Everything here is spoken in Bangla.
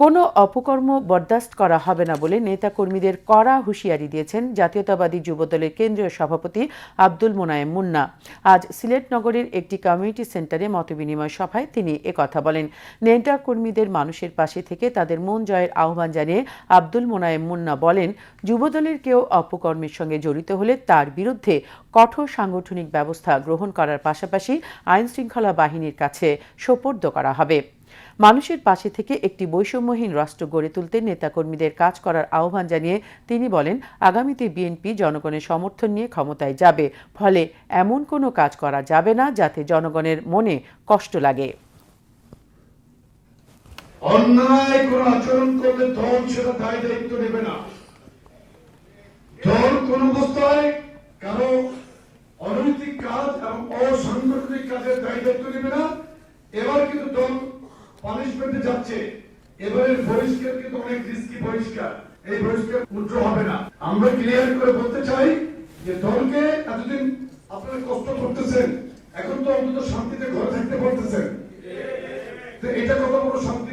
কোনো অপকর্ম বরদাস্ত করা হবে না বলে নেতাকর্মীদের কড়া হুঁশিয়ারি দিয়েছেন জাতীয়তাবাদী যুবদলের কেন্দ্রীয় সভাপতি আব্দুল মোনায়েম মুন্না। আজ সিলেট নগরের একটি কমিউনিটি সেন্টারে মতবিনিময় সভায় তিনি একথা বলেন। নেতাকর্মীদের মানুষের পাশে থেকে তাদের মন জয়ের আহ্বান জানিয়ে আব্দুল মোনায়েম মুন্না বলেন, যুবদলের কেউ অপকর্মের সঙ্গে জড়িত হলে তার বিরুদ্ধে কঠোর সাংগঠনিক ব্যবস্থা গ্রহণ করার পাশাপাশি আইন শৃঙ্খলা বাহিনীর কাছে সোপর্দ করা হবে। মানুষের পাশে থেকে একটি বৈষম্যহীন রাষ্ট্র গড়ে তুলতে নেতাকর্মীদের কাজ করার আহ্বান জানিয়ে তিনি বলেন, আগামীতে বিএনপি জনগণের সমর্থন নিয়ে ক্ষমতায় যাবে, ফলে এমন কোনো কাজ করা যাবে না যাতে জনগণের মনে কষ্ট লাগে। অন্যায় কোন আচরণ করলে দল সেটা দায় দায়িত্ব নেবে না। কোন অবস্থায় কারও অনৈতিক কাজ এবং অসাংগঠনিক কাজের দায় দায়িত্ব না এবার কিন্তু দল পানিশমেন্টে যাচ্ছে। এবারে বহিষ্কার কিন্তু অনেক রিস্কি বহিষ্কার। এই বহিষ্কার উজ্জ্ব হবে না। আমরা ক্লিয়ার করে বলতে চাই যে দলকে এতদিন আপনারা কষ্ট করতেছেন, এখন তো অন্তত শান্তিতে ঘরে থাকতে বলতেছেন। এটা কত বড় শান্তি